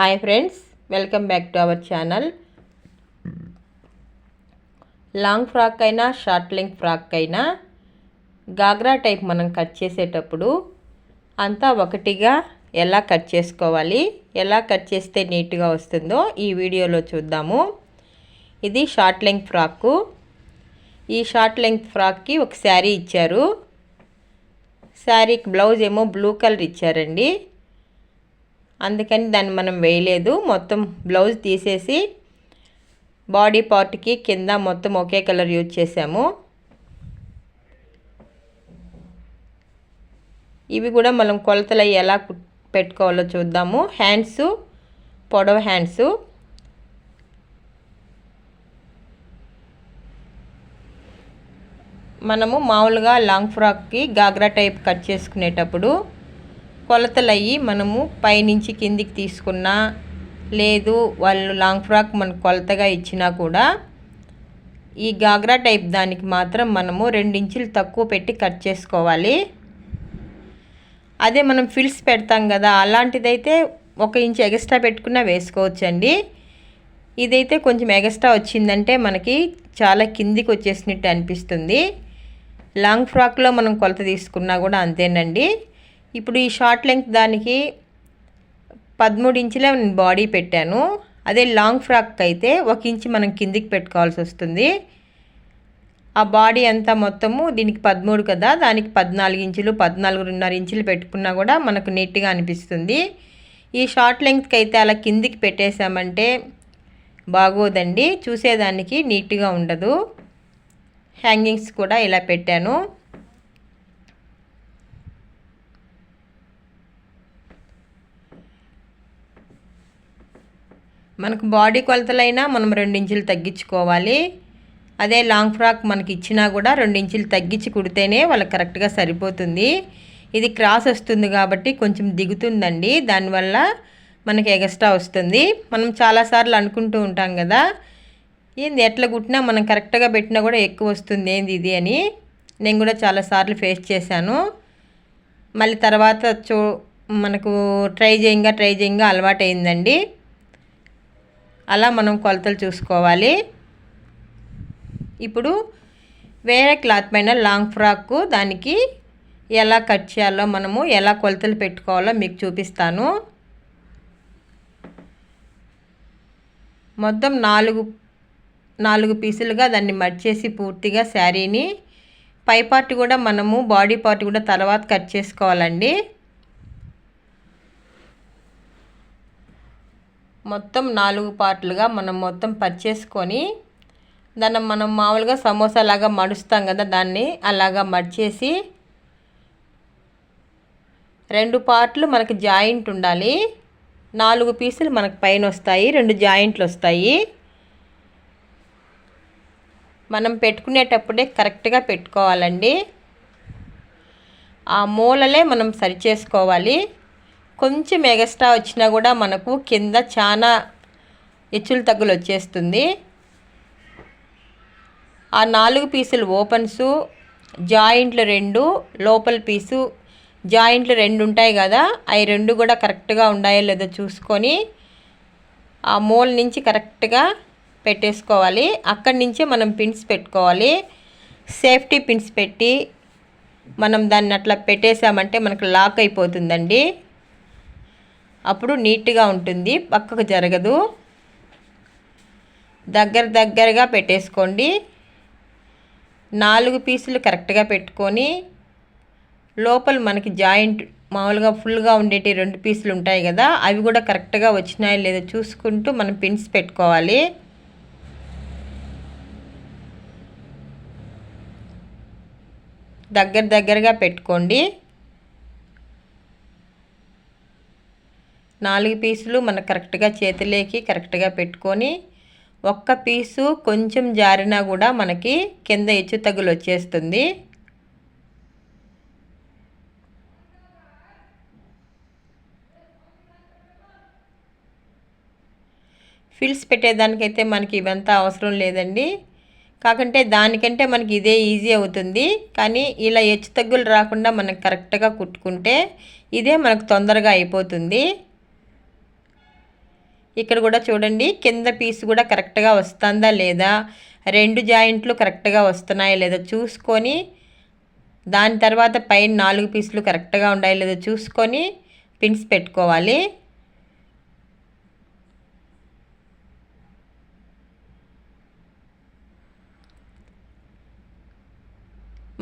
Hi friends welcome back to our channel. Long frock అయినా short length frock అయినా ghagra type మనం cut చేసేటప్పుడు అంతా ఒకటిగా ఎలా కట్ చేసుకోవాలి ఎలా కట్ చేస్తే నీట్గా వస్తుందో ఈ వీడియోలో చూద్దాము. ఇది షార్ట్ లెంగ్ ఫ్రాకు. ఈ షార్ట్ లెంగ్త్ ఫ్రాక్కి ఒక శారీ ఇచ్చారు. శారీకి బ్లౌజ్ ఏమో బ్లూ కలర్ ఇచ్చారండి. అందుకని దాన్ని మనం వేయలేదు. మొత్తం బ్లౌజ్ తీసేసి బాడీ పార్ట్కి కింద మొత్తం ఒకే కలర్ యూజ్ చేసాము. ఇవి కూడా మనం కొలతలు అవి ఎలా పెట్టుకోవాలో చూద్దాము. హ్యాండ్స్ పొడవ హ్యాండ్స్. మనము మామూలుగా లాంగ్ ఫ్రాక్కి గాగ్రా టైప్ కట్ చేసుకునేటప్పుడు కొలతలు అయ్యి మనము పైనుంచి కిందికి తీసుకున్నా లేదు వాళ్ళు లాంగ్ ఫ్రాక్ మనకు కొలతగా ఇచ్చినా కూడా ఈ గాగ్రా టైప్ దానికి మాత్రం మనము రెండించులు తక్కువ పెట్టి కట్ చేసుకోవాలి. అదే మనం ఫిల్స్ పెడతాం కదా అలాంటిదైతే ఒక ఇంచు ఎగస్ట్రా పెట్టుకున్నా వేసుకోవచ్చండి. ఇదైతే కొంచెం ఎగస్ట్రా వచ్చిందంటే మనకి చాలా కిందికి వచ్చేసినట్టు అనిపిస్తుంది. లాంగ్ ఫ్రాక్లో మనం కొలత తీసుకున్నా కూడా అంతేనండి. ఇప్పుడు ఈ షార్ట్ లెంగ్త్ దానికి పదమూడు ఇంచులే నేను బాడీ పెట్టాను. అదే లాంగ్ ఫ్రాక్ అయితే ఒక ఇంచు మనం కిందికి పెట్టుకోవాల్సి వస్తుంది. ఆ బాడీ అంతా మొత్తము దీనికి పదమూడు కదా దానికి పద్నాలుగు ఇంచులు పద్నాలుగున్నర ఇంచులు పెట్టుకున్నా కూడా మనకు నీట్గా అనిపిస్తుంది. ఈ షార్ట్ లెంగ్త్కి అయితే అలా కిందికి పెట్టేశామంటే బాగోదండి. చూసేదానికి నీట్గా ఉండదు. హ్యాంగింగ్స్ కూడా ఇలా పెట్టాను. మనకు బాడీ కొలతలైనా మనం రెండించులు తగ్గించుకోవాలి. అదే లాంగ్ ఫ్రాక్ మనకి ఇచ్చినా కూడా రెండించులు తగ్గించి కుడితేనే వాళ్ళకి కరెక్ట్గా సరిపోతుంది. ఇది క్రాస్ వస్తుంది కాబట్టి కొంచెం దిగుతుందండి. దానివల్ల మనకి ఎగస్ట్రా వస్తుంది. మనం చాలాసార్లు అనుకుంటూ ఉంటాం కదా ఏంది ఎట్లా కుట్టినా మనం కరెక్ట్గా పెట్టినా కూడా ఎక్కువ వస్తుంది ఏంది ఇది అని. నేను కూడా చాలాసార్లు ఫేస్ చేశాను. మళ్ళీ తర్వాత చూ మనకు ట్రై చేయంగా ట్రై చేయంగా అలవాటు అయిందండి అలా మనం కొలతలు చూసుకోవాలి. ఇప్పుడు వేరే క్లాత్ పైన లాంగ్ ఫ్రాక్ దానికి ఎలా కట్ చేయాలో మనము ఎలా కొలతలు పెట్టుకోవాలో మీకు చూపిస్తాను. మొత్తం నాలుగు నాలుగు పీసులుగా దాన్ని మర్చేసి పూర్తిగా శారీని పై పార్ట్ కూడా మనము బాడీ పార్ట్ కూడా తర్వాత కట్ చేసుకోవాలండి. మొత్తం నాలుగు పార్ట్లుగా మనం మొత్తం పర్చేసుకొని దాన్ని మనం మామూలుగా సమోసా లాగా మడుస్తాం కదా దాన్ని అలాగా మడిచేసి రెండు పార్ట్లు మనకు జాయింట్ ఉండాలి. నాలుగు పీసులు మనకు పైన వస్తాయి రెండు జాయింట్లు వస్తాయి. మనం పెట్టుకునేటప్పుడే కరెక్ట్గా పెట్టుకోవాలండి. ఆ మూలలే మనం సరి చేసుకోవాలి. కొంచెం ఎగస్ట్రా వచ్చినా కూడా మనకు కింద చాలా ఎచ్చులు తగ్గులు వచ్చేస్తుంది. ఆ నాలుగు పీసులు ఓపెన్సు జాయింట్లు రెండు లోపల పీసు జాయింట్లు రెండు ఉంటాయి కదా అవి రెండు కూడా కరెక్ట్గా ఉన్నాయో లేదో చూసుకొని ఆ మూల నుంచి కరెక్ట్గా పెట్టేసుకోవాలి. అక్కడి నుంచే మనం పిన్స్ పెట్టుకోవాలి. సేఫ్టీ పిన్స్ పెట్టి మనం దాన్ని అట్లా పెట్టేసామంటే మనకు లాక్ అయిపోతుందండి. అప్పుడు నీట్గా ఉంటుంది పక్కకు జరగదు. దగ్గర దగ్గరగా పెట్టేసుకోండి. నాలుగు పీసులు కరెక్ట్గా పెట్టుకొని లోపల మనకి జాయింట్ మామూలుగా ఫుల్గా ఉండేటి రెండు పీసులు ఉంటాయి కదా అవి కూడా కరెక్ట్గా వచ్చినాయో లేదో చూసుకుంటూ మనం పిన్స్ పెట్టుకోవాలి. దగ్గర దగ్గరగా పెట్టుకోండి. నాలుగు పీసులు మనకు కరెక్ట్గా చేతిలోకి కరెక్ట్గా పెట్టుకొని ఒక్క పీసు కొంచెం జారినా కూడా మనకి కింద హెచ్చు తగులు వచ్చేస్తుంది. ఫిల్స్ పెట్టేదానికైతే మనకి ఇవంతా అవసరం లేదండి. కాకంటే దానికంటే మనకి ఇదే ఈజీ అవుతుంది. కానీ ఇలా హెచ్చు తగ్గులు రాకుండా మనకు కరెక్ట్గా కుట్టుకుంటే ఇదే మనకు తొందరగా అయిపోతుంది. ఇక్కడ కూడా చూడండి కింద పీస్ కూడా కరెక్ట్గా వస్తుందా లేదా? రెండు జాయింట్లు కరెక్ట్గా వస్తున్నాయా లేదా? చూసుకొని దాని తర్వాత పైన నాలుగు పీసులు కరెక్ట్గా ఉన్నాయో లేదో చూసుకొని పిన్స్ పెట్టుకోవాలి.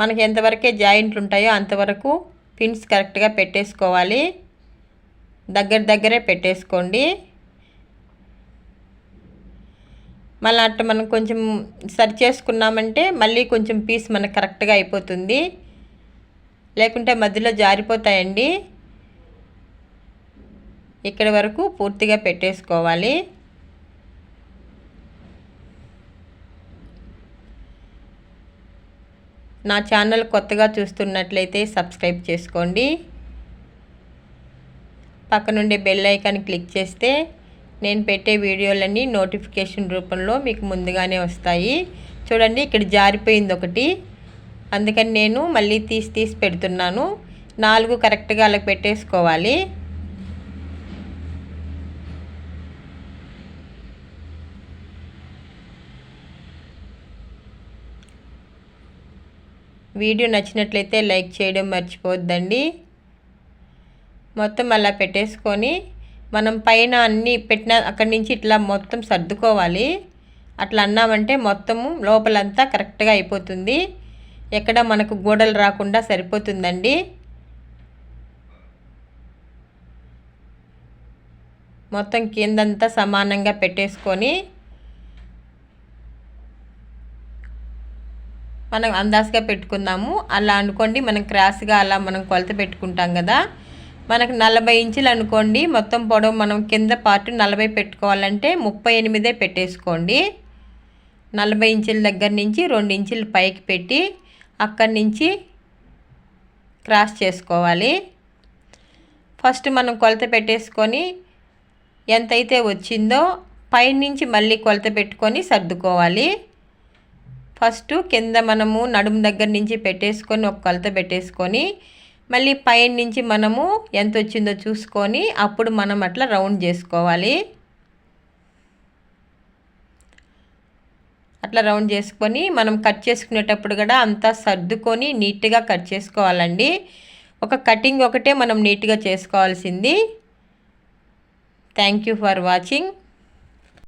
మనకి ఎంతవరకే జాయింట్లు ఉంటాయో అంతవరకు పిన్స్ కరెక్ట్గా పెట్టేసుకోవాలి. దగ్గర దగ్గరే పెట్టేసుకోండి. మళ్ళీ అట్ట మనం కొంచెం సరి చేసుకున్నామంటే మళ్ళీ కొంచెం పీస్ మనకు కరెక్ట్గా అయిపోతుంది. లేకుంటే మధ్యలో జారిపోతాయండి. ఇక్కడ వరకు పూర్తిగా పెట్టేసుకోవాలి. నా ఛానల్ కొత్తగా చూస్తున్నట్లయితే సబ్స్క్రైబ్ చేసుకోండి. పక్కనుండే బెల్ ఐకాన్ క్లిక్ చేస్తే నేను పెట్టే వీడియోలన్నీ నోటిఫికేషన్ రూపంలో మీకు ముందుగానే వస్తాయి. చూడండి ఇక్కడ జారిపోయింది ఒకటి. అందుకని నేను మళ్ళీ తీసి తీసి పెడుతున్నాను. నాలుగు కరెక్ట్గా అలా పెట్టేసుకోవాలి. వీడియో నచ్చినట్లయితే లైక్ చేయడం మర్చిపోద్దండి మొత్తం అలా పెట్టేసుకొని మనం పైన అన్నీ పెట్టిన అక్కడి నుంచి ఇట్లా మొత్తం సర్దుకోవాలి. అట్లా అన్నామంటే మొత్తము లోపలంతా కరెక్ట్గా అయిపోతుంది. ఎక్కడ మనకు గోడలు రాకుండా సరిపోతుందండి. మొత్తం కిందంతా సమానంగా పెట్టేసుకొని మనం అందాజగా పెట్టుకుందాము అలా అనుకోండి మనం క్రాస్గా అలా మనం కొలత పెట్టుకుంటాం కదా. మనకు నలభై ఇంచులు అనుకోండి మొత్తం పొడవు మనం కింద పార్ట్ నలభై పెట్టుకోవాలంటే ముప్పై ఎనిమిదే పెట్టేసుకోండి. నలభై ఇంచుల దగ్గర నుంచి రెండు ఇంచులు పైకి పెట్టి అక్కడి నుంచి క్రాస్ చేసుకోవాలి. ఫస్ట్ మనం కొలత పెట్టేసుకొని ఎంతైతే వచ్చిందో పైనుంచి మళ్ళీ కొలత పెట్టుకొని సర్దుకోవాలి. ఫస్ట్ కింద మనము నడుము దగ్గర నుంచి పెట్టేసుకొని ఒక కొలత పెట్టేసుకొని మళ్ళీ పైన నుంచి మనము ఎంత వచ్చిందో చూసుకొని అప్పుడు మనం అట్లా రౌండ్ చేసుకోవాలి. అట్లా రౌండ్ చేసుకొని మనం కట్ చేసుకునేటప్పుడు కూడా అంతా సర్దుకొని నీట్గా కట్ చేసుకోవాలండి. ఒక కటింగ్ ఒకటే మనం నీట్గా చేసుకోవాల్సింది. Thank you for watching